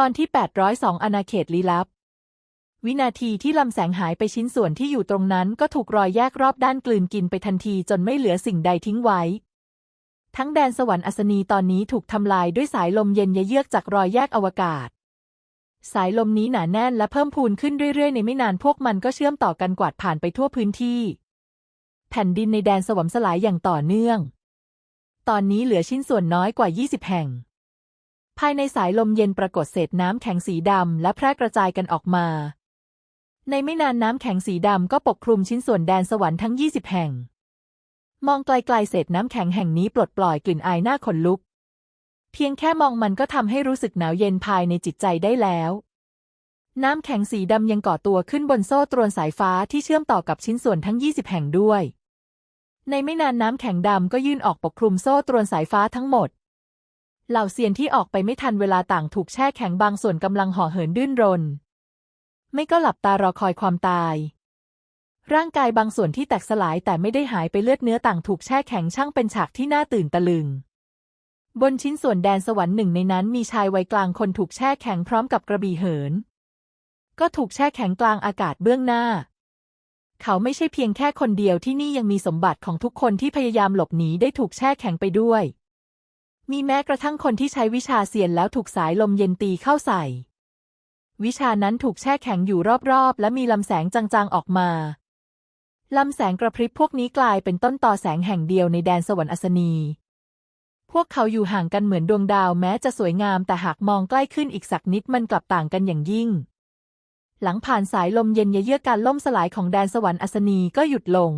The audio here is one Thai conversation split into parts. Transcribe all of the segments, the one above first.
ตอนที่ 802 อาณาเขตลี้ลับ วินาทีที่ลำแสงหายไปชิ้นส่วนที่อยู่ตรงนั้นก็ถูกรอยแยกรอบด้านกลืนกินไปทันทีจนไม่เหลือสิ่งใดทิ้งไว้ ทั้งแดนสวรรค์อัศนีตอนนี้ถูกทำลายด้วยสายลมเย็นเยือกจากรอยแยกอวกาศ สายลมนี้หนาแน่นและเพิ่มพูนขึ้นเรื่อยๆ ในไม่นานพวกมันก็เชื่อมต่อกันกวาดผ่านไปทั่วพื้นที่ แผ่นดินในแดนสวรรค์สลายอย่างต่อเนื่อง ตอนนี้เหลือชิ้นส่วนน้อยกว่า 20 แห่ง ภายในสายลมเย็นปรากฏเศษน้ำแข็งสีดำและแพร่กระจายกันออกมา ในไม่นานน้ำแข็งสีดำก็ปกคลุมชิ้นส่วนแดนสวรรค์ทั้ง 20 แห่ง มองไกลๆเศษน้ำแข็งแห่งนี้ปลดปล่อยกลิ่นอายหน้าขนลุก เพียงแค่มองมันก็ทำให้รู้สึกหนาวเย็นภายในจิตใจได้แล้ว น้ำแข็งสีดำยังก่อตัวขึ้นบนโซ่ตรวนสายฟ้าที่เชื่อมต่อกับชิ้นส่วนทั้ง 20 แห่งด้วย ในไม่นานน้ำแข็งดำก็ยื่นออกปกคลุมโซ่ตรวนสายฟ้าทั้งหมด เหล่าเซียนที่ออกไปไม่ทันเวลาต่างถูกแช่แข็งบางส่วนกำลังห่อเหินดิ้นรน ไม่ก็หลับตารอคอยความตาย ร่างกายบางส่วนที่แตกสลายแต่ไม่ได้หายไปเลือดเนื้อต่างถูกแช่แข็งช่างเป็นฉากที่น่าตื่นตะลึง บนชิ้นส่วนแดนสวรรค์หนึ่งในนั้นมีชายวัยกลางคนถูกแช่แข็งพร้อมกับกระบี่เหิน ก็ถูกแช่แข็งกลางอากาศเบื้องหน้าเขาไม่ใช่เพียงแค่คนเดียวที่นี่ยังมีสมบัติของทุกคนที่พยายามหลบหนีได้ถูกแช่แข็งไปด้วย มีแม้กระทั่งคนที่ใช้วิชาเสียนแล้วถูกสายลมเย็นตีเข้าใส่ วิชานั้นถูกแช่แข็งอยู่รอบๆ และมีลำแสงจางๆออกมา ลำแสงกระพริบพวกนี้กลายเป็นต้นต่อแสงแห่งเดียวในแดนสวรรค์อัศนี พวกเขาอยู่ห่างกันเหมือนดวงดาวแม้จะสวยงามแต่หากมองใกล้ขึ้นอีกสักนิดมันกลับต่างกันอย่างยิ่ง หลังผ่านสายลมเย็นเยือกการล่มสลายของแดนสวรรค์อัศนีก็หยุดลง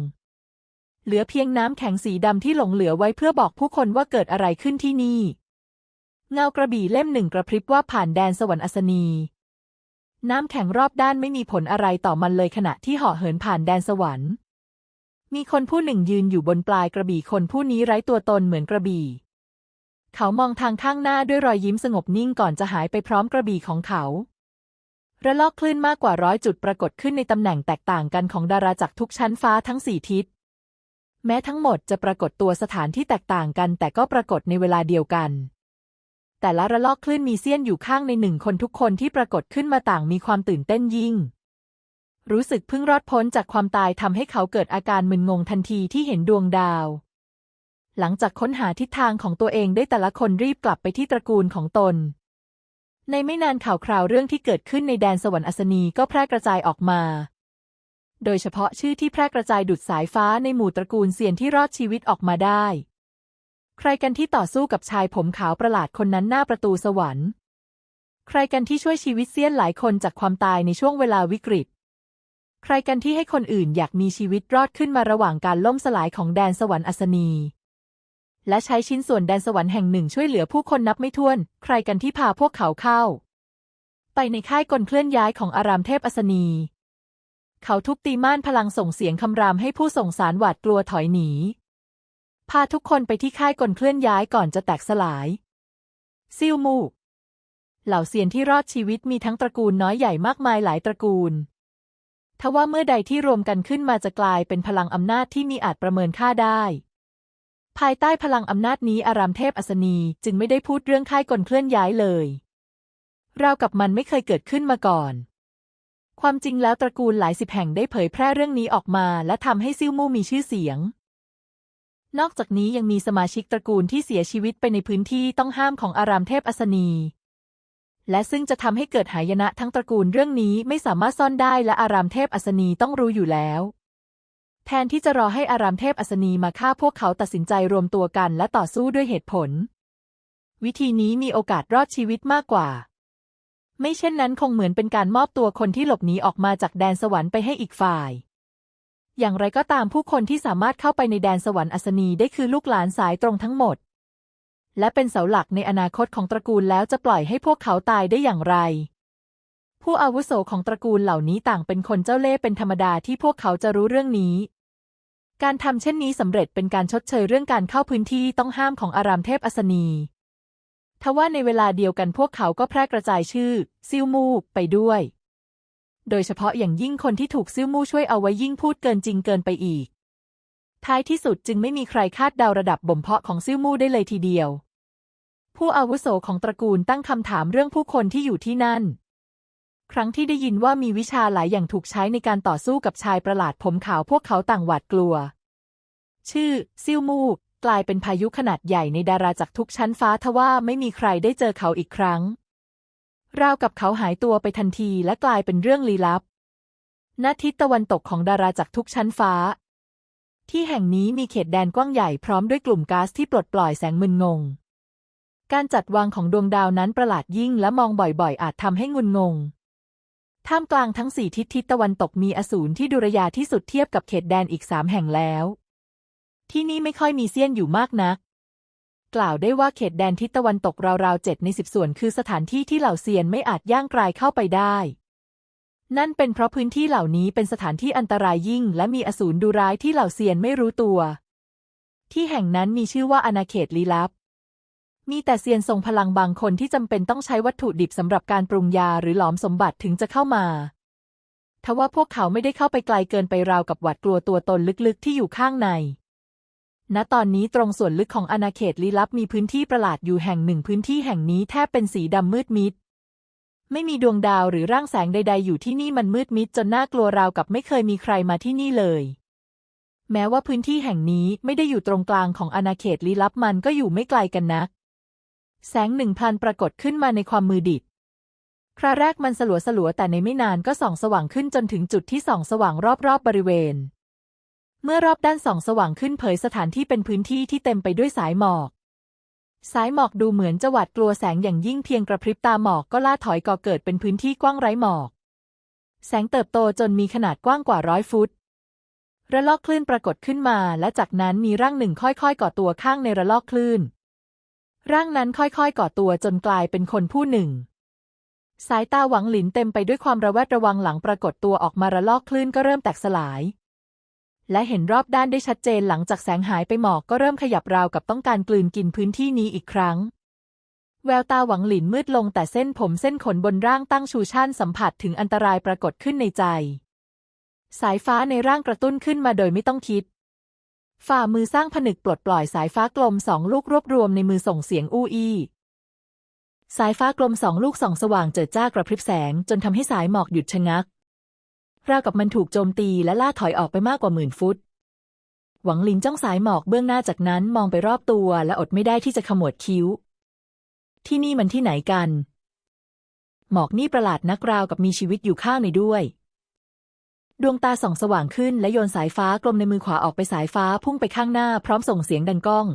เหลือเพียงน้ำแข็งสีดำที่หลงเหลือไว้เพื่อบอกผู้คนว่าเกิดอะไรขึ้นที่นี่ เงากระบี่เล่มหนึ่งกระพริบว่าผ่านแดนสวรรค์อัศนี น้ำแข็งรอบด้านไม่มีผลอะไรต่อมันเลยขณะที่เหาะเหินผ่านแดนสวรรค์ มีคนผู้หนึ่งยืนอยู่บนปลายกระบี่คนผู้นี้ไร้ตัวตนเหมือนกระบี่ เขามองทางข้างหน้าด้วยรอยยิ้มสงบนิ่งก่อนจะหายไปพร้อมกระบี่ของเขาระลอกคลื่นมากกว่าร้อยจุดปรากฏขึ้นในตำแหน่งแตกต่างกันของดาราจากทุกชั้นฟ้าทั้งสี่ทิศ แม้ทั้งหมดจะปรากฏตัวสถานที่แตกต่างกัน แต่ก็ปรากฏในเวลาเดียวกัน แต่ละระลอกคลื่นมีเสี้ยนอยู่ข้างในหนึ่งคนทุกคนที่ปรากฏขึ้นมาต่างมีความตื่นเต้นยิ่ง รู้สึกเพิ่งรอดพ้นจากความตายทำให้เขาเกิดอาการมึนงงทันทีที่เห็นดวงดาว หลังจากค้นหาทิศทางของตัวเองได้แต่ละคนรีบกลับไปที่ตระกูลของตน ในไม่นานข่าวคราวเรื่องที่เกิดขึ้นในแดนสวรรค์อัศนีก็แพร่กระจายออกมา โดยเฉพาะชื่อที่แพร่กระจายดุดสายฟ้าในหมู่ตระกูลเซียนที่รอดชีวิตออกมาได้ ใครกันที่ต่อสู้กับชายผมขาวประหลาดคนนั้นหน้าประตูสวรรค์ ใครกันที่ช่วยชีวิตเซียนหลายคนจากความตายในช่วงเวลาวิกฤต ใครกันที่ให้คนอื่นอยากมีชีวิตรอดขึ้นมาระหว่างการล่มสลายของแดนสวรรค์อัศนีและใช้ชิ้นส่วนแดนสวรรค์แห่งหนึ่งช่วยเหลือผู้คนนับไม่ถ้วน ใครกันที่พาพวกเขาเข้า ไปในค่ายกลเคลื่อนย้ายของอารามเทพอัศนี เขาทุบตีม่านพลังส่งเสียงคำรามให้ผู้ส่งสารหวาดกลัวถอยหนี พาทุกคนไปที่ค่ายกลเคลื่อนย้ายก่อนจะแตกสลาย ซิ่วมูก เหล่าเซียนที่รอดชีวิตมีทั้งตระกูลน้อยใหญ่มากมายหลายตระกูล ทว่าเมื่อใดที่รวมกันขึ้นมาจะกลายเป็นพลังอำนาจที่มีอาจประเมินค่าได้ ภายใต้พลังอำนาจนี้อารามเทพอัศนีจึงไม่ได้พูดเรื่องค่ายกลเคลื่อนย้ายเลย ราวกับมันไม่เคยเกิดขึ้นมาก่อน ความจริงแล้วตระกูลหลายสิบแห่งได้เผยแพร่เรื่องนี้ออกมา และทำให้ซิ่วมู่มีชื่อเสียง นอกจากนี้ยังมีสมาชิกตระกูลที่เสียชีวิตไปในพื้นที่ต้องห้ามของอารามเทพอัศนีและซึ่งจะทำให้เกิดหายนะทั้งตระกูลเรื่องนี้ไม่สามารถซ่อนได้และอารามเทพอัศนีต้องรู้อยู่แล้ว แทนที่จะรอให้อารามเทพอัศนีมาฆ่าพวกเขาตัดสินใจรวมตัวกันและต่อสู้ด้วยเหตุผล วิธีนี้มีโอกาสรอดชีวิตมากกว่า ไม่เช่นนั้นคงเหมือนเป็นการมอบตัวคนที่หลบหนีออกมาจากแดนสวรรค์ไปให้อีกฝ่าย อย่างไรก็ตามผู้คนที่สามารถเข้าไปในแดนสวรรค์อัศนีได้คือลูกหลานสายตรงทั้งหมด และเป็นเสาหลักในอนาคตของตระกูลแล้วจะปล่อยให้พวกเขาตายได้อย่างไร ผู้อาวุโสของตระกูลเหล่านี้ต่างเป็นคนเจ้าเล่ห์เป็นธรรมดาที่พวกเขาจะรู้เรื่องนี้ การทำเช่นนี้สำเร็จเป็นการชดเชยเรื่องการเข้าพื้นที่ต้องห้ามของอารามเทพอัศนี ทว่าในเวลาเดียวกันพวกเขาก็แพร่กระจายชื่อ ซิ่วมูไปด้วย โดยเฉพาะอย่างยิ่งคนที่ถูกซิ่วมู่ช่วยเอาไว้ยิ่งพูดเกินจริงเกินไปอีก ท้ายที่สุดจึงไม่มีใครคาดเดาระดับบ่มเพาะของซิ่วมู่ได้เลยทีเดียว ผู้อาวุโสของตระกูลตั้งคำถามเรื่องผู้คนที่อยู่ที่นั่น ครั้งที่ได้ยินว่ามีวิชาหลายอย่างถูกใช้ในการต่อสู้กับชายประหลาดผมขาวพวกเขาต่างหวาดกลัว ชื่อ ซิ่วมู กลายเป็นพายุขนาดใหญ่ในดาราจากทุกชั้นฟ้าทว่าไม่มีใครได้เจอเขาอีกครั้ง ราวกับเขาหายตัวไปทันทีและกลายเป็นเรื่องลี้ลับณทิศตะวันตกของดาราจากทุกชั้นฟ้า ที่แห่งนี้มีเขตแดนกว้างใหญ่พร้อมด้วยกลุ่มก๊าซที่ปลดปล่อยแสงมึนงง การจัดวางของดวงดาวนั้นประหลาดยิ่งและมองบ่อยๆ อาจทำให้งุนงงท่ามกลางทั้งสี่ทิศทิศตะวันตกมีอสูรที่ดุรยาที่สุดเทียบกับเขตแดนอีกสามแห่งแล้ว ที่นี่ไม่ค่อยมีเซียนอยู่มากนัก กล่าวได้ว่าเขตแดนทิศตะวันตกราวๆเจ็ดในสิบส่วนคือสถานที่ที่เหล่าเซียนไม่อาจย่างกรายเข้าไปได้ นั่นเป็นเพราะพื้นที่เหล่านี้เป็นสถานที่อันตรายยิ่ง และมีอสูรดุร้ายที่เหล่าเซียนไม่รู้ตัว ที่แห่งนั้นมีชื่อว่าอาณาเขตลี้ลับ มีแต่เซียนทรงพลังบางคนที่จำเป็นต้องใช้วัตถุดิบสำหรับการปรุงยาหรือหลอมสมบัติถึงจะเข้ามาทว่าพวกเขาไม่ได้เข้าไปไกลเกินไปราวกับหวาดกลัวตัวตนลึกๆที่อยู่ข้างใน ณตอนนี้ตรงส่วนลึกของอาณาเขตลี้ลับมีพื้นที่ประหลาดอยู่แห่งหนึ่งพื้นที่แห่งนี้แทบเป็นสีดำมืดมิด ไม่มีดวงดาวหรือร่างแสงใด ๆ อยู่ที่นี่มันมืดมิดจนน่ากลัวราวกับไม่เคยมีใครมาที่นี่เลย แม้ว่าพื้นที่แห่งนี้ไม่ได้อยู่ตรงกลางของอาณาเขตลี้ลับมันก็อยู่ไม่ไกลกันนัก แสงหนึ่งพันปรากฏขึ้นมาในความมือดิบคราแรกมันสลัวสลัวๆแต่ในไม่นานก็ส่องสว่างขึ้นจนถึงจุดที่ส่องสว่างรอบๆบบริเวณ เมื่อรอบด้านส่องสว่างขึ้นเผยสถานที่เป็นพื้นที่ที่เต็มไปด้วยสายหมอก สายหมอกดูเหมือนจะหวาดกลัวแสงอย่างยิ่งเพียงกระพริบตาหมอกก็ล่าถอยก่อเกิดเป็นพื้นที่กว้างไร้หมอก แสงเติบโตจนมีขนาดกว้างกว่าร้อยฟุต ระลอกคลื่นปรากฏขึ้นมา และจากนั้นมีร่างหนึ่งค่อยๆ ก่อตัวข้างในระลอกคลื่น ร่างนั้นค่อยๆ ก่อตัวจนกลายเป็นคนผู้หนึ่งสายตาหวังหลินเต็มไปด้วยความระแวดระวังหลังปรากฏตัวออกมาระลอกคลื่นก็เริ่มแตกสลาย และเห็นรอบด้านได้ชัดเจนหลังจากแสงหายไปหมอกก็เริ่มขยับราวกับต้องการกลืนกินพื้นที่นี้อีกครั้ง แววตาหวังหลินมืดลงแต่เส้นผมเส้นขนบนร่างตั้งชูชันสัมผัสถึงอันตรายปรากฏขึ้นในใจ สายฟ้าในร่างกระตุ้นขึ้นมาโดยไม่ต้องคิด ฝ่ามือสร้างผนึกปลดปล่อยสายฟ้ากลมสองลูกรวบรวมในมือส่งเสียงอู้อี้สายฟ้ากลมสองลูกส่องสว่างเจิดจ้ากระพริบแสงจนทำให้สายหมอกหยุดชะงัก ราวกับมันถูกโจมตีและล่าถอยออกไปมากกว่าหมื่นฟุต หวังลินจ้องสายหมอกเบื้องหน้าจากนั้นมองไปรอบตัวและอดไม่ได้ที่จะขมวดคิ้ว ที่นี่มันที่ไหนกัน หมอกนี่ประหลาดนักราวกับมีชีวิตอยู่ข้างในด้วย ดวงตาส่องสว่างขึ้นและโยนสายฟ้ากลมในมือขวาออกไปสายฟ้าพุ่งไปข้างหน้าพร้อมส่งเสียงดังก้อง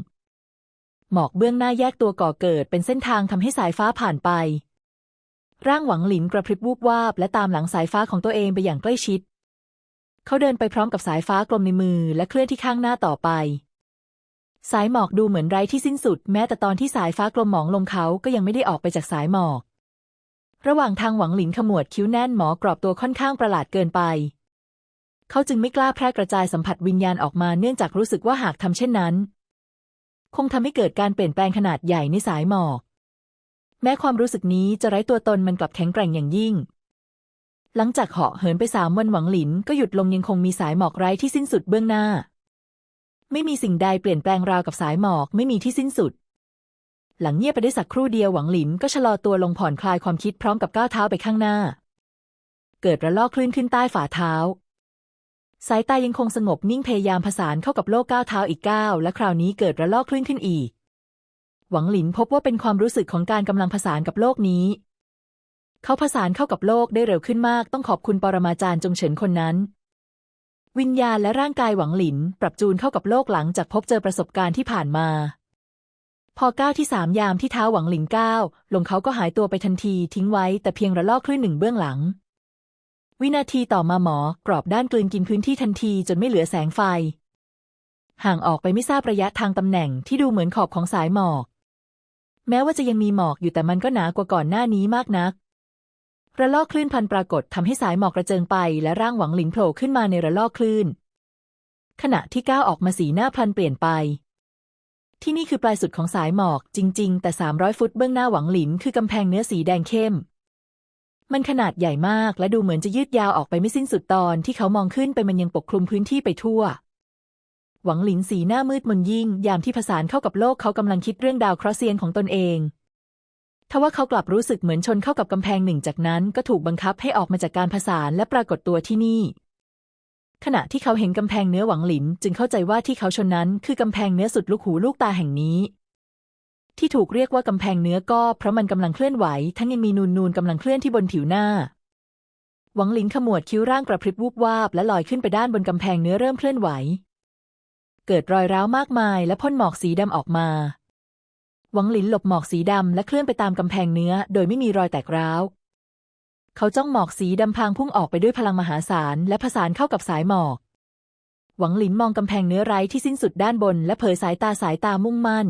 หมอกเบื้องหน้าแยกตัวก่อเกิดเป็นเส้นทางทำให้สายฟ้าผ่านไป ร่างหวังหลินกระพริบวูบวาบและตามหลังสายฟ้าของตัวเองไปอย่างใกล้ชิด เขาเดินไปพร้อมกับสายฟ้ากลมในมือและเคลื่อนที่ข้างหน้าต่อไป สายหมอกดูเหมือนไร้ที่สิ้นสุด แม้แต่ตอนที่สายฟ้ากลมหมองลงเขาก็ยังไม่ได้ออกไปจากสายหมอก ระหว่างทางหวังหลินขมวดคิ้วแน่นหมอกรอบตัวค่อนข้างประหลาดเกินไป เขาจึงไม่กล้าแพร่กระจายสัมผัสวิญญาณออกมาเนื่องจากรู้สึกว่าหากทำเช่นนั้น คงทำให้เกิดการเปลี่ยนแปลงขนาดใหญ่ในสายหมอก แม้ความรู้สึกนี้จะไร้ตัวตนมันกลับแข็งแกร่งอย่างยิ่ง หลังจากเหาะเหินไปสามวันหวังหลินก็หยุดลงยังคงมีสายหมอกไร้ที่สิ้นสุดเบื้องหน้า ไม่มีสิ่งใดเปลี่ยนแปลงราวกับสายหมอกไม่มีที่สิ้นสุด หลังเงียบไปได้สักครู่เดียวหวังหลินก็ชะลอตัวลงผ่อนคลายความคิดพร้อมกับก้าวเท้าไปข้างหน้า เกิดระลอกคลื่นขึ้นใต้ฝ่าเท้า สายตายังคงสงบนิ่งพยายามผสานเข้ากับโลกก้าวเท้าอีกก้าวและคราวนี้เกิดระลอกคลื่นขึ้นอีก หวังหลินพบว่าเป็นความรู้สึกของการกำลังผสานกับโลกนี้ เขาผสานเข้ากับโลกได้เร็วขึ้นมาก ต้องขอบคุณปรมาจารย์จงเฉินคนนั้น วิญญาณและร่างกายหวังหลินปรับจูนเข้ากับโลกหลังจากพบเจอประสบการณ์ที่ผ่านมา พอก้าวที่สามยามที่เท้าหวังหลินก้าวลงเขาก็หายตัวไปทันทีทิ้งไว้แต่เพียงระลอกคลื่นหนึ่งเบื้องหลังวินาทีต่อมาหมอกรอบด้านกลืนกินพื้นที่ทันทีจนไม่เหลือแสงไฟ ห่างออกไปไม่ทราบระยะทางตำแหน่งที่ดูเหมือนขอบของสายหมอก แม้ว่าจะยังมีหมอกอยู่แต่มันก็หนากว่าก่อนหน้านี้มากนัก ระลอกคลื่นพันปรากฏทำให้สายหมอกกระเจิงไป และร่างหวังหลินโผล่ขึ้นมาในระลอกคลื่น ขณะที่ก้าวออกมาสีหน้าพลันเปลี่ยนไป ที่นี่คือปลายสุดของสายหมอกจริง ๆ แต่ 300 ฟุตเบื้องหน้าหวังหลินคือกำแพงเนื้อสีแดงเข้ม มันขนาดใหญ่มากและดูเหมือนจะยืดยาวออกไปไม่สิ้นสุดตอนที่เขามองขึ้นไปมันยังปกคลุมพื้นที่ไปทั่ว หวังหลินสีหน้ามืดมนยิ่ง ยามที่ผสานเข้ากับโลกเขากำลังคิดเรื่องดาวเคราะห์เซียนของตนเองทว่าเขากลับรู้สึกเหมือนชนเข้ากับกำแพงหนึ่งจากนั้นก็ถูกบังคับให้ออกมาจากการผสานและปรากฏตัวที่นี่ ขณะที่เขาเห็นกำแพงเนื้อหวังหลิน จึงเข้าใจว่าที่เขาชนนั้นคือกำแพงเนื้อสุดลูกหูลูกตาแห่งนี้ ที่ถูกเรียกว่ากำแพงเนื้อก็เพราะมันกำลังเคลื่อนไหว ทั้งยังมีนูนนูนกำลังเคลื่อนที่บนผิวหน้า หวังหลินขมวดคิ้วร่างกระพริบวูบวาบและลอยขึ้นไปด้านบนกำแพงเนื้อเริ่มเคลื่อนไหว เกิดรอยร้าวมากมายและพ่นหมอกสีดำออกมา หวังหลินหลบหมอกสีดำและเคลื่อนไปตามกำแพงเนื้อ โดยไม่มีรอยแตกร้าว เขาจ้องหมอกสีดำพางพุ่งออกไปด้วยพลังมหาศาลและผสานเข้ากับสายหมอก หวังหลินมองกำแพงเนื้อไร้ที่สิ้นสุดด้านบน และเผยสายตาสายตามุ่งมั่น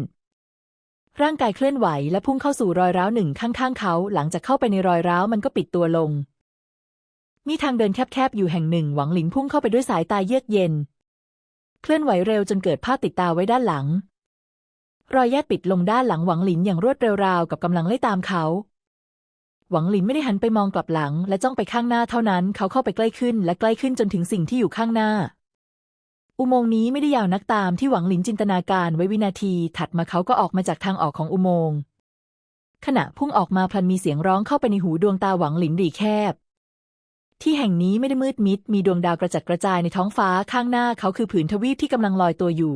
ร่างกายเคลื่อนไหวและพุ่งเข้าสู่รอยร้าวหนึ่งข้างๆ เขา หลังจากเข้าไปในรอยร้าวมันก็ปิดตัวลงมีทางเดินแคบๆ อยู่แห่งหนึ่ง หวังหลินพุ่งเข้าไปด้วยสายตาเยือกเย็น เคลื่อนไหวเร็วจนเกิดภาพติดตาไว้ด้านหลัง รอยแยกปิดลงด้านหลังหวังหลินอย่างรวดเร็วราวกับกำลังไล่ตามเขา หวังหลินไม่ได้หันไปมองกลับหลัง และจ้องไปข้างหน้าเท่านั้นเขาเข้าไปใกล้ขึ้น และใกล้ขึ้นจนถึงสิ่งที่อยู่ข้างหน้า อุโมงค์นี้ไม่ได้ยาวนักตามที่หวังหลินจินตนาการไว้วินาที ถัดมาเขาก็ออกมาจากทางออกของอุโมงค์ขณะพุ่งออกมาพลันมีเสียงร้องเข้าไปในหูดวงตาหวังหลินหรีแคบ ที่แห่งนี้ไม่ได้มืดมิด มีดวงดาวกระจัดกระจายในท้องฟ้าข้างหน้าเขาคือผืนทวีปที่กำลังลอยตัวอยู่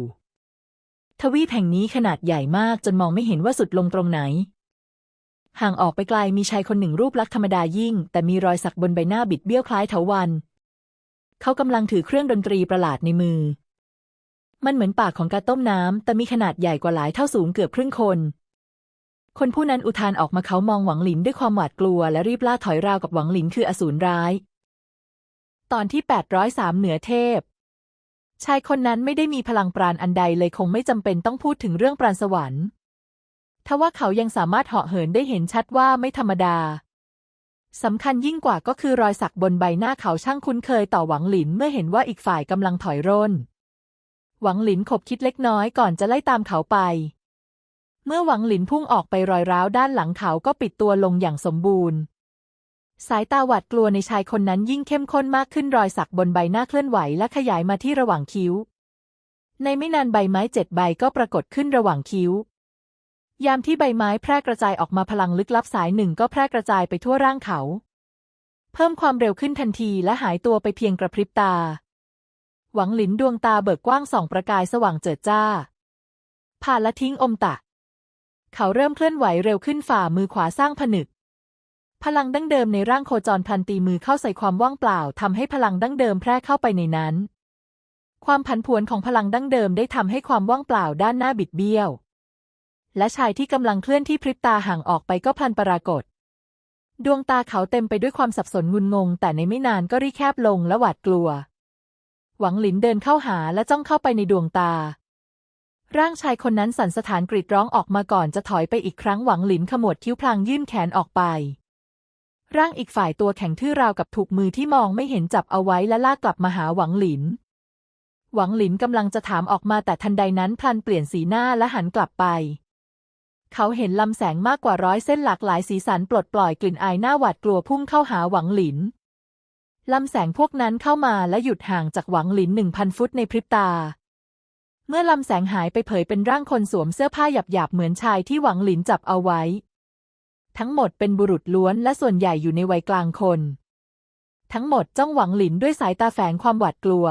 ทวีปแห่งนี้ขนาดใหญ่มากจนมองไม่เห็นว่าสุดลงตรงไหน ห่างออกไปไกลมีชายคนหนึ่งรูปลักษณ์ธรรมดายิ่ง แต่มีรอยสักบนใบหน้าบิดเบี้ยวคล้ายเถาวัลย์เขากำลังถือเครื่องดนตรีประหลาดในมือ มันเหมือนปากของกาต้มน้ำแต่มีขนาดใหญ่กว่าหลายเท่าสูงเกือบครึ่งคน คนผู้นั้นอุทานออกมาเขามองหวังหลินด้วยความหวาดกลัวและรีบล่าถอยราวกับหวังหลินคืออสูรร้าย ตอนที่ 803 เหนือเทพ ชายคนนั้นไม่ได้มีพลังปราณอันใดเลยคงไม่จำเป็นต้องพูดถึงเรื่องปราณสวรรค์ทว่าเขายังสามารถเหาะเหินได้เห็นชัดว่าไม่ธรรมดาสำคัญยิ่งกว่าก็คือรอยสักบนใบหน้าเขาช่างคุ้นเคยต่อหวังหลินเมื่อเห็นว่าอีกฝ่ายกำลังถอยร่น หวังหลินขบคิดเล็กน้อยก่อนจะไล่ตามเขาไป เมื่อหวังหลินพุ่งออกไปรอยร้าวด้านหลังเขาก็ปิดตัวลงอย่างสมบูรณ์ สายตาหวาดกลัวในชายคนนั้นยิ่งเข้มข้นมากขึ้นรอยสักบนใบหน้าเคลื่อนไหวและขยายมาที่ระหว่างคิ้ว ในไม่นานใบไม้เจ็ดใบก็ปรากฏขึ้นระหว่างคิ้ว ยามที่ใบไม้แพร่กระจายออกมาพลังลึกลับสายหนึ่งก็แพร่กระจายไปทั่วร่างเขา เพิ่มความเร็วขึ้นทันทีและหายตัวไปเพียงกระพริบตา หวังหลินดวงตาเบิกกว้างส่องประกายสว่างเจิดจ้าผ่านละทิ้งอมตะ เขาเริ่มเคลื่อนไหวเร็วขึ้นฝ่ามือขวาสร้างผนึก พลังดั้งเดิมในร่างโคจรพลันตีมือเข้าใส่ความว่างเปล่าทำให้พลังดั้งเดิมแพร่เข้าไปในนั้น ความผันผวนของพลังดั้งเดิมได้ทำให้ความว่างเปล่าด้านหน้าบิดเบี้ยว และชายที่กำลังเคลื่อนที่พริบตาห่างออกไปก็พลันปรากฏ ดวงตาเขาเต็มไปด้วยความสับสนงุนงง แต่ในไม่นานก็รีแคบลงและหวาดกลัว หวังหลินเดินเข้าหาและจ้องเข้าไปในดวงตา ร่างชายคนนั้นสั่นสถานกรีดร้องออกมาก่อนจะถอยไปอีกครั้งหวังหลินขมวดคิ้วพลางยื่นแขนออกไป ร่างอีกฝ่ายตัวแข็งทื่อราวกับถูกมือที่มองไม่เห็นจับเอาไว้และลากกลับมาหาหวังหลิน หวังหลินกำลังจะถามออกมาแต่ทันใดนั้นพลันเปลี่ยนสีหน้าและหันกลับไป เขาเห็นลำแสงมากกว่าร้อยเส้นหลากหลายสีสันปลดปล่อยกลิ่นอายหน้าหวาดกลัวพุ่งเข้าหาหวังหลินลำแสงพวกนั้นเข้ามาและหยุดห่างจากหวังหลินหนึ่งพันฟุตในพริบตา เมื่อลำแสงหายไปเผยเป็นร่างคนสวมเสื้อผ้าหยาบๆเหมือนชายที่หวังหลินจับเอาไว้ ทั้งหมดเป็นบุรุษล้วนและส่วนใหญ่อยู่ในวัยกลางคน ทั้งหมดจ้องหวังหลินด้วยสายตาแฝงความหวาดกลัว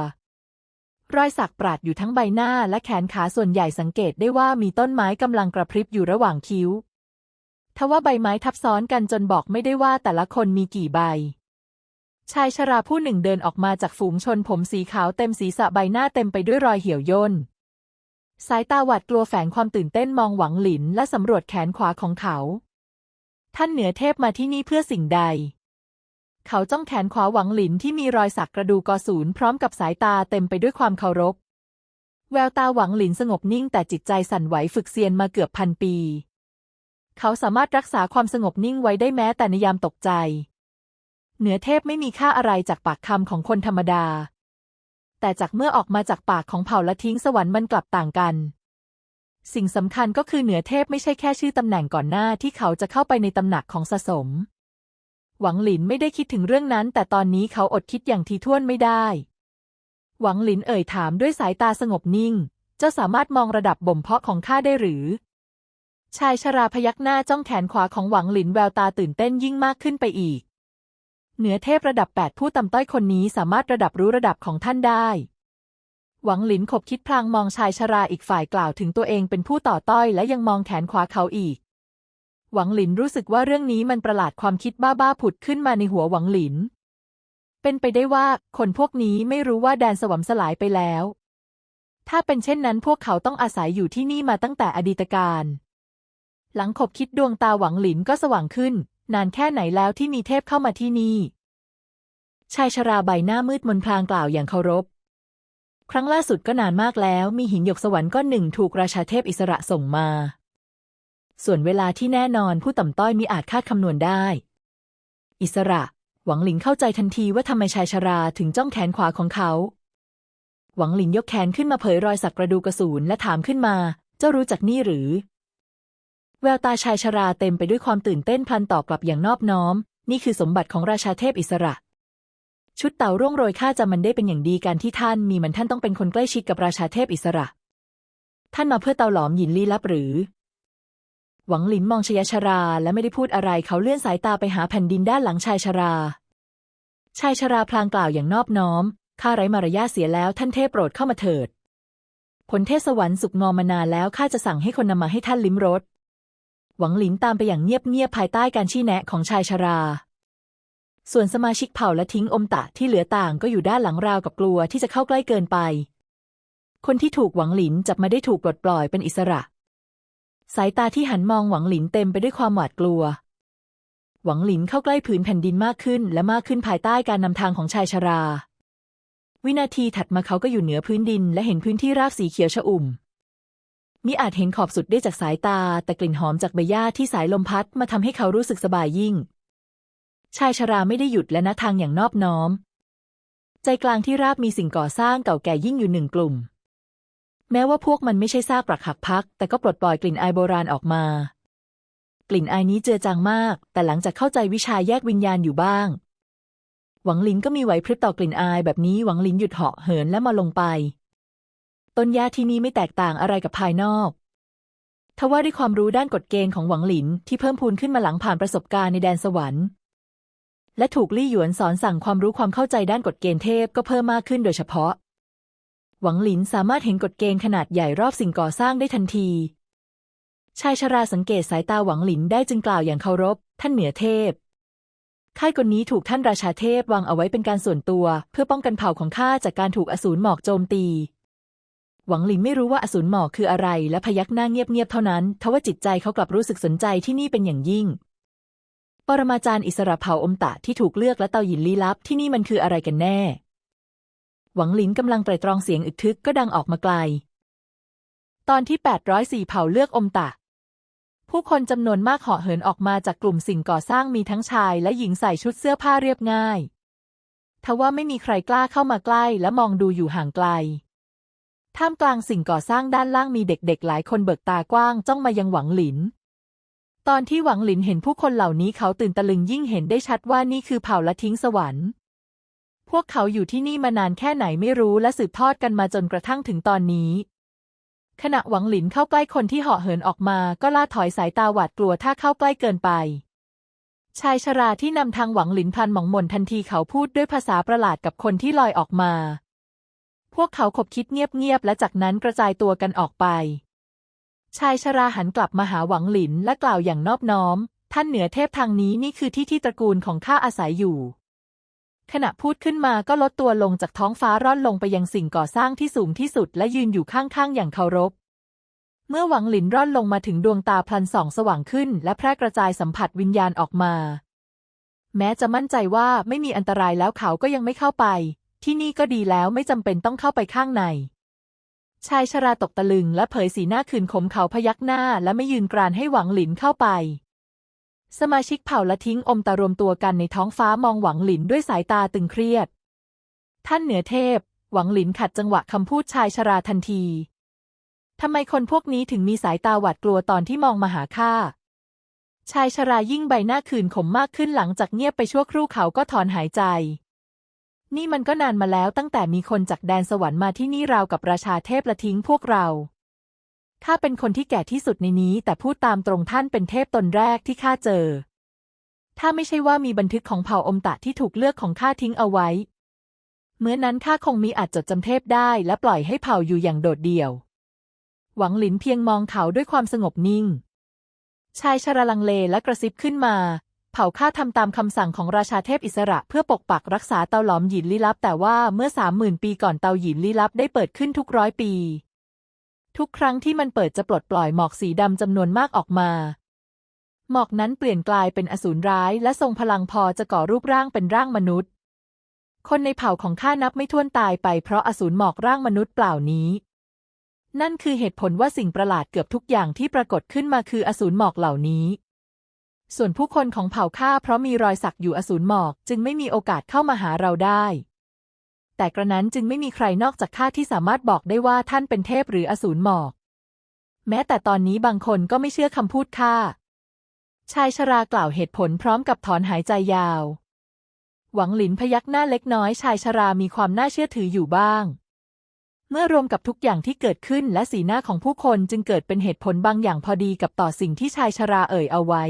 รอยสักปราดอยู่ทั้งใบหน้าและแขนขาส่วนใหญ่สังเกตได้ว่ามีต้นไม้กำลังกระพริบอยู่ระหว่างคิ้วทว่าใบไม้ทับซ้อนกันจนบอกไม่ได้ว่าแต่ละคนมีกี่ใบ ชายชราผู้หนึ่งเดินออกมาจากฝูงชนผมสีขาวเต็มศีรษะใบหน้าเต็มไปด้วยรอยเหี่ยวย่น สายตาหวาดกลัวแฝงความตื่นเต้นมองหวังหลินและสำรวจแขนขวาของเขา ท่านเหนือเทพมาที่นี่เพื่อสิ่งใด เขาจ้องแขนขวาหวังหลินที่มีรอยสักกระดูกอสูรพร้อมกับสายตาเต็มไปด้วยความเคารพ แววตาหวังหลินสงบนิ่งแต่จิตใจสั่นไหวฝึกเซียนมาเกือบพันปี เขาสามารถรักษาความสงบนิ่งไว้ได้แม้แต่ในยามตกใจ เหนือเทพไม่มีค่าอะไรจากปากคำของคนธรรมดา แต่จากเมื่อออกมาจากปากของเผ่าละทิ้งสวรรค์มันกลับต่างกัน สิ่งสำคัญก็คือเหนือเทพไม่ใช่แค่ชื่อตำแหน่งก่อนหน้าที่เขาจะเข้าไปในตำหนักของสะสม หวังหลินไม่ได้คิดถึงเรื่องนั้น แต่ตอนนี้เขาอดคิดอย่างทีท่วนไม่ได้ หวังหลินเอ่ยถามด้วยสายตาสงบนิ่ง เจ้าสามารถมองระดับบ่มเพาะของข้าได้หรือ ชายชราพยักหน้าจ้องแขนขวาของหวังหลินแววตาตื่นเต้นยิ่งมากขึ้นไปอีก เหนือเทพระดับแปดผู้ต่ำต้อยคนนี้สามารถระดับรู้ระดับของท่านได้ หวังหลินขบคิดพลางมองชายชราอีกฝ่ายกล่าวถึงตัวเองเป็นผู้ต่อต้อยและยังมองแขนขวาเขาอีก หวังหลินรู้สึกว่าเรื่องนี้มันประหลาดความคิดบ้าๆผุดขึ้นมาในหัวหวังหลิน เป็นไปได้ว่าคนพวกนี้ไม่รู้ว่าแดนสวรรค์สลายไปแล้ว ถ้าเป็นเช่นนั้นพวกเขาต้องอาศัยอยู่ที่นี่มาตั้งแต่อดีตการ หลังขบคิดดวงตาหวังหลินก็สว่างขึ้น นานแค่ไหนแล้วที่มีเทพเข้ามาที่นี่ ชายชราใบหน้ามืดมนพลางกล่าวอย่างเคารพ ครั้งล่าสุดก็นานมากแล้ว มีหินหยกสวรรค์ก้อนหนึ่งถูกราชาเทพอิสระส่งมา ส่วนเวลาที่แน่นอนผู้ต่ำต้อยมิอาจคาดคำนวณได้ อิสระ หวังหลินเข้าใจทันทีว่าทำไมชายชราถึงจ้องแขนขวาของเขา หวังหลินยกแขนขึ้นมาเผยรอยสักกระดูกกระสุนและถามขึ้นมา เจ้ารู้จักนี่หรือ แววตาชายชราเต็มไปด้วยความตื่นเต้นพลันตอบกลับอย่างนอบน้อม นี่คือสมบัติของราชาเทพอิสระ ชุดเต่าร่วงโรยข้าจะมันได้เป็นอย่างดีการที่ท่านมีมันท่านต้องเป็นคนใกล้ชิดกับราชาเทพอิสระ ท่านมาเพื่อเตาหลอมหยินลี้ลับหรือ หวังหลินมองชยชราและไม่ได้พูดอะไรเขาเลื่อนสายตาไปหาแผ่นดินด้านหลังชายชรา ชายชราพลางกล่าวอย่างนอบน้อมข้าไร้มารยาเสียแล้วท่านเทพโปรดเข้ามาเถิดผลเทศสวรรค์สุกงอมมานานแล้วข้าจะสั่งให้คนนำมาให้ท่านลิ้มรส หวังหลินตามไปอย่างเงียบๆภายใต้การชี้แนะของชายชรา ส่วนสมาชิกเผ่าและทิ้งอมตะที่เหลือต่างก็อยู่ด้านหลังราวกับกลัวที่จะเข้าใกล้เกินไป คนที่ถูกหวังหลินจับมาได้ถูกปลดปล่อยเป็นอิสระ สายตาที่หันมองหวังหลินเต็มไปด้วยความหวาดกลัว หวังหลินเข้าใกล้ผืนแผ่นดินมากขึ้นและมากขึ้นภายใต้การนำทางของชายชรา วินาทีถัดมาเขาก็อยู่เหนือพื้นดินและเห็นพื้นที่ราบสีเขียวชอุ่ม มิอาจเห็นขอบสุดได้จากสายตา แต่กลิ่นหอมจากใบหญ้าที่สายลมพัดมาทำให้เขารู้สึกสบายยิ่ง ชายชราไม่ได้หยุดและนะทางอย่างนอบน้อม ใจกลางที่ราบมีสิ่งก่อสร้างเก่าแก่ยิ่งอยู่หนึ่งกลุ่ม แม้ว่าพวกมันไม่ใช่ซากปรักหักพัก แต่ก็ปลดปล่อยกลิ่นอายโบราณออกมา กลิ่นอายนี้เจือจางมาก แต่หลังจากเข้าใจวิชาแยกวิญญาณอยู่บ้าง หวังลินก็มีไหวพริบต่อกลิ่นอายแบบนี้หวังลินหยุดเหาะเหินและมาลงไป ต้นหญ้าที่นี่ไม่แตกต่างอะไรกับภายนอกทว่าด้วยความรู้ด้านกฎเกณฑ์ของหวังหลินที่เพิ่มพูนขึ้นมาหลังผ่านประสบการณ์ในแดนสวรรค์ และถูกลี่หยวนสอนสั่งความรู้ความเข้าใจด้านกฎเกณฑ์เทพก็เพิ่มมากขึ้นโดยเฉพาะ หวังหลินสามารถเห็นกฎเกณฑ์ขนาดใหญ่รอบสิ่งก่อสร้างได้ทันที ชายชราสังเกตสายตาหวังหลินได้จึงกล่าวอย่างเคารพ ท่านเหนือเทพค่ายกลนี้ถูกท่านราชาเทพวางเอาไว้เป็นการส่วนตัว เพื่อป้องกันเผ่าของข้าจากการถูกอสูรหมอกโจมตี หวังหลินไม่รู้ว่าอสูรหมอกคืออะไรและพยักหน้าเงียบๆเท่านั้นทว่าจิตใจเขากลับรู้สึกสนใจที่นี่เป็นอย่างยิ่ง ปรมาจารย์อิสระเผาอมตะที่ถูกเลือกและเตาหยินลี้ลับที่นี่มันคืออะไรกันแน่ หวังหลินกำลังไตรตรองเสียงอึกทึกก็ดังออกมาไกล ตอนที่ 804 เผาเลือกอมตะ ผู้คนจำนวนมากเหาะเหินออกมาจากกลุ่มสิ่งก่อสร้างมีทั้งชายและหญิงใส่ชุดเสื้อผ้าเรียบง่ายทว่าไม่มีใครกล้าเข้ามาใกล้และมองดูอยู่ห่างไกล ท่ามกลางสิ่งก่อสร้างด้านล่างมีเด็กๆ หลายคนเบิกตากว้างจ้องมายังหวังหลิน ตอนที่หวังหลินเห็นผู้คนเหล่านี้เขาตื่นตะลึงยิ่งเห็นได้ชัดว่านี่คือเผ่าละทิ้งสวรรค์ พวกเขาอยู่ที่นี่มานานแค่ไหนไม่รู้และสืบทอดกันมาจนกระทั่งถึงตอนนี้ ขณะหวังหลินเข้าใกล้คนที่เหาะเหินออกมา ก็ล่าถอยสายตาหวาดกลัวถ้าเข้าใกล้เกินไป ชายชราที่นำทางหวังหลินพันหมองหม่นทันทีเขาพูดด้วยภาษาประหลาดกับคนที่ลอยออกมา พวกเขาขบคิดเงียบๆและจากนั้นกระจายตัวกันออกไป ชายชราหันกลับมาหาหวังหลินและกล่าวอย่างนอบน้อม ท่านเหนือเทพทางนี้นี่คือที่ที่ตระกูลของข้าอาศัยอยู่ ขณะพูดขึ้นมาก็ลดตัวลงจากท้องฟ้าร่อนลงไปยังสิ่งก่อสร้างที่สูงที่สุดและยืนอยู่ข้างๆอย่างเคารพเมื่อหวังหลินร่อนลงมาถึงดวงตาพลันส่องสว่างขึ้น และแพร่กระจายสัมผัสวิญญาณออกมา แม้จะมั่นใจว่าไม่มีอันตรายแล้วเขาก็ยังไม่เข้าไป ที่นี่ก็ดีแล้วไม่จำเป็นต้องเข้าไปข้างใน ชายชราตกตะลึงและเผยสีหน้าคืนขมเขาพยักหน้าและไม่ยืนกรานให้หวังหลินเข้าไป สมาชิกเผ่าละทิ้งอมตารวมตัวกันในท้องฟ้ามองหวังหลินด้วยสายตาตึงเครียด ท่านเหนือเทพ หวังหลินขัดจังหวะคำพูดชายชราทันทีทำไมคนพวกนี้ถึงมีสายตาหวาดกลัวตอนที่มองมาหาข้าชายชรายิ่งใบหน้าคืนขมมากขึ้นหลังจากเงียบไปชั่วครู่เขาก็ถอนหายใจ นี่มันก็นานมาแล้วตั้งแต่มีคนจากแดนสวรรค์มาที่นี่ราวกับราชาเทพละทิ้งพวกเราข้าเป็นคนที่แก่ที่สุดในนี้ แต่พูดตามตรงท่านเป็นเทพตนแรกที่ข้าเจอ ถ้าไม่ใช่ว่ามีบันทึกของเผ่าอมตะที่ถูกเลือกของข้าทิ้งเอาไว้ เมื่อนั้นข้าคงมีอาจจดจำเทพได้และปล่อยให้เผ่าอยู่อย่างโดดเดี่ยว หวังหลินเพียงมองเขาด้วยความสงบนิ่ง ชายชราลังเลและกระซิบขึ้นมา เผ่าข้าทำตามคำสั่งของราชาเทพอิสระ เพื่อปกปักรักษาเตาหลอมหยินลี้ลับ แต่ว่าเมื่อสามหมื่นปีก่อนเตาหยินลี้ลับได้เปิดขึ้นทุกร้อยปี ทุกครั้งที่มันเปิดจะปลดปล่อยหมอกสีดำจำนวนมากออกมาหมอกนั้นเปลี่ยนกลายเป็นอสูรร้าย และทรงพลังพอจะก่อรูปร่างเป็นร่างมนุษย์ คนในเผ่าของข้านับไม่ถ้วนตายไปเพราะอสูรหมอกร่างมนุษย์เปล่านี้ นั่นคือเหตุผลว่าสิ่งประหลาดเกือบทุกอย่างที่ปรากฏขึ้นมาคืออสูรหมอกเหล่านี้ ส่วนผู้คนของเผ่าข้าเพราะมีรอยสักอยู่อสูรหมอก จึงไม่มีโอกาสเข้ามาหาเราได้ แต่กระนั้นจึงไม่มีใครนอกจากข้าที่สามารถบอกได้ว่าท่านเป็นเทพหรืออสูรหมอก แม้แต่ตอนนี้บางคนก็ไม่เชื่อคำพูดข้าชายชรากล่าวเหตุผลพร้อมกับถอนหายใจยาว หวังหลินพยักหน้าเล็กน้อยชายชรามีความน่าเชื่อถืออยู่บ้าง เมื่อรวมกับทุกอย่างที่เกิดขึ้นและสีหน้าของผู้คนจึงเกิดเป็นเหตุผลบางอย่างพอดีกับต่อสิ่งที่ชายชราเอ่ยเอาไว้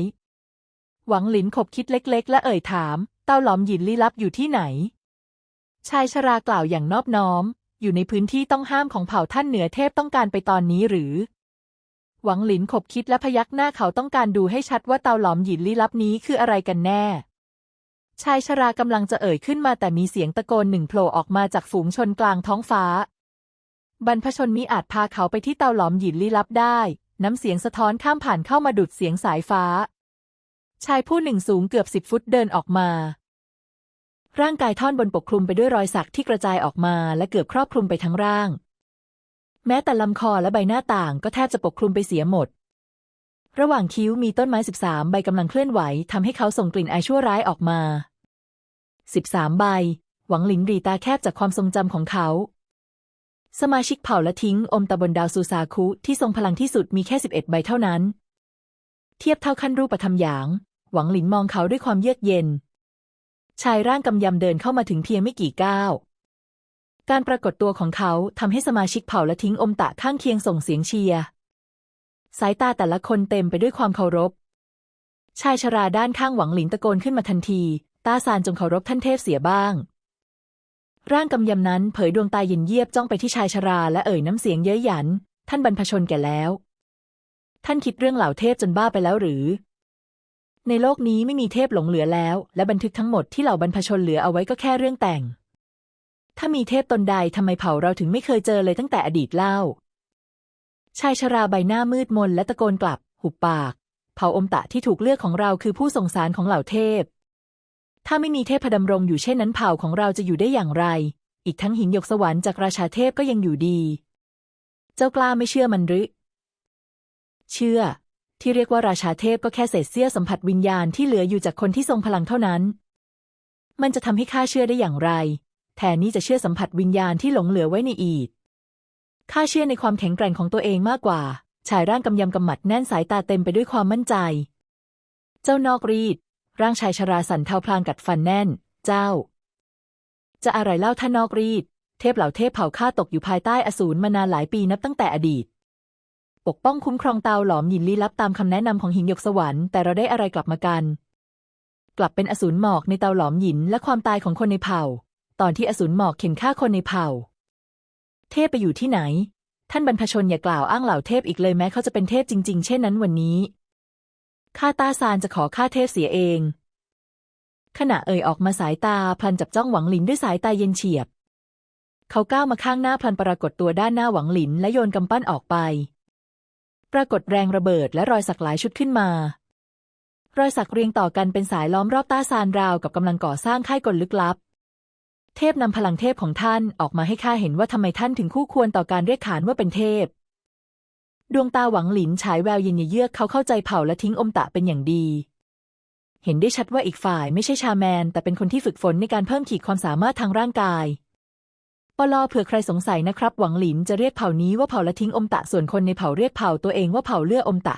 หวังหลินขบคิดเล็กๆ และเอ่ยถาม เต้าหลอมหยินลี้ลับอยู่ที่ไหน ชายชรากล่าวอย่างนอบน้อม อยู่ในพื้นที่ต้องห้ามของเผ่าท่านเหนือเทพต้องการไปตอนนี้หรือ หวังหลินขบคิดและพยักหน้าเขาต้องการดูให้ชัดว่าเตาหลอมหยินลี้ลับนี้คืออะไรกันแน่ ชายชรากำลังจะเอ่ยขึ้นมาแต่มีเสียงตะโกนหนึ่งโผล่ออกมาจากฝูงชนกลางท้องฟ้า บรรพชนมิอาจพาเขาไปที่เตาหลอมหยินลี้ลับได้ น้ำเสียงสะท้อนข้ามผ่านเข้ามาดุดเสียงสายฟ้า ชายผู้หนึ่งสูงเกือบสิบฟุตเดินออกมา ร่างกายท่อนบนปกคลุมไปด้วยรอยสักที่กระจายออกมาและเกือบครอบคลุมไปทั้งร่าง แม้แต่ลำคอและใบหน้าต่างก็แทบจะปกคลุมไปเสียหมด ระหว่างคิ้วมีต้นไม้สิบสามใบกำลังเคลื่อนไหวทำให้เขาส่งกลิ่นอายชั่วร้ายออกมาสิบสามใบ หวังหลินรีตาแคบจากความทรงจำของเขา สมาชิกเผ่าละทิ้งอมตะบนดาวซูซาคุที่ทรงพลังที่สุดมีแค่สิบเอ็ดใบเท่านั้น เทียบเท่าขั้นรูปธรรมหยาง หวังหลินมองเขาด้วยความเยือกเย็น ชายร่างกำยำเดินเข้ามาถึงเพียงไม่กี่ก้าวการปรากฏตัวของเขาทำให้สมาชิกเผ่าละทิ้งอมตะข้างเคียงส่งเสียงเชียร์สายตาแต่ละคนเต็มไปด้วยความเคารพ ชายชราด้านข้างหวังหลินตะโกนขึ้นมาทันที ตาซานจงเคารพท่านเทพเสียบ้าง ร่างกำยำนั้นเผยดวงตาเย็นเยียบจ้องไปที่ชายชราและเอ่ยน้ำเสียงเย้ยหยัน ท่านบรรพชนแก่แล้ว ท่านคิดเรื่องเหล่าเทพจนบ้าไปแล้วหรือ ในโลกนี้ไม่มีเทพหลงเหลือแล้ว และบันทึกทั้งหมดที่เหล่าบรรพชนเหลือเอาไว้ก็แค่เรื่องแต่ง ถ้ามีเทพตนใดทำไมเผ่าเราถึงไม่เคยเจอเลยตั้งแต่อดีตเล่า ชายชราใบหน้ามืดมนและตะโกนกลับ หุบปาก เผ่าอมตะที่ถูกเลือกของเราคือผู้ส่งสารของเหล่าเทพ ถ้าไม่มีเทพดำรงอยู่เช่นนั้นเผ่าของเราจะอยู่ได้อย่างไร อีกทั้งหินหยกสวรรค์จากราชาเทพก็ยังอยู่ดี เจ้ากล้าไม่เชื่อมันหรือ เชื่อ ที่เรียกว่าราชาเทพก็แค่เศษเสี้ยวสัมผัสวิญญาณที่เหลืออยู่จากคนที่ทรงพลังเท่านั้น มันจะทำให้ข้าเชื่อได้อย่างไร แทนนี้จะเชื่อสัมผัสวิญญาณที่หลงเหลือไว้ในอีดข้าเชื่อในความแข็งแกร่งของตัวเองมากกว่า ชายร่างกำยำกำหมัดแน่นสายตาเต็มไปด้วยความมั่นใจ เจ้านอกรีด ร่างชายชราสันเทาพลางกัดฟันแน่น เจ้า จะอะไรเล่าท่านนอกรีด เทพเหล่าเทพเผ่าข้าตกอยู่ภายใต้อสูรมานานหลายปีนับตั้งแต่อดีต ปกป้องคุ้มครองเตาหลอมหยินลี้ลับตามคำแนะนำของหินหยกสวรรค์แต่เราได้อะไรกลับมากัน กลับเป็นอสูรหมอกในเตาหลอมหยินและความตายของคนในเผ่า ตอนที่อสูรหมอกเข็นฆ่าคนในเผ่า เทพไปอยู่ที่ไหน ท่านบรรพชนอย่ากล่าวอ้างเหล่าเทพอีกเลยแม้เขาจะเป็นเทพจริง ๆ เช่นนั้นวันนี้ข้าตาซานจะขอข้าเทพเสียเอง ขณะเอ่ยออกมาสายตาพลันจับจ้องหวังหลินด้วยสายตาเย็นเฉียบ เขาก้าวมาข้างหน้าพลันปรากฏตัวด้านหน้าหวังหลินและโยนกำปั้นออกไป ปรากฏแรงระเบิดและรอยสักหลายชุดขึ้นมา รอยสักเรียงต่อกันเป็นสายล้อมรอบต้าซานราวกับกำลังก่อสร้างค่ายกลลึกลับ เทพนำพลังเทพของท่านออกมาให้ข้าเห็นว่าทำไมท่านถึงคู่ควรต่อการเรียกขานว่าเป็นเทพ ดวงตาหวังหลินฉายแววเย็นเยือกเขาเข้าใจเผ่าและทิ้งอมตะเป็นอย่างดีเห็นได้ชัดว่าอีกฝ่ายไม่ใช่ชาแมน แต่เป็นคนที่ฝึกฝนในการเพิ่มขีดความสามารถทางร่างกาย ปลอเผื่อใครสงสัยนะครับ หวังหลินจะเรียกเผ่านี้ว่าเผ่าละทิ้งอมตะส่วนคนในเผ่าเรียกเผ่าตัวเองว่าเผ่าเลืออมตะ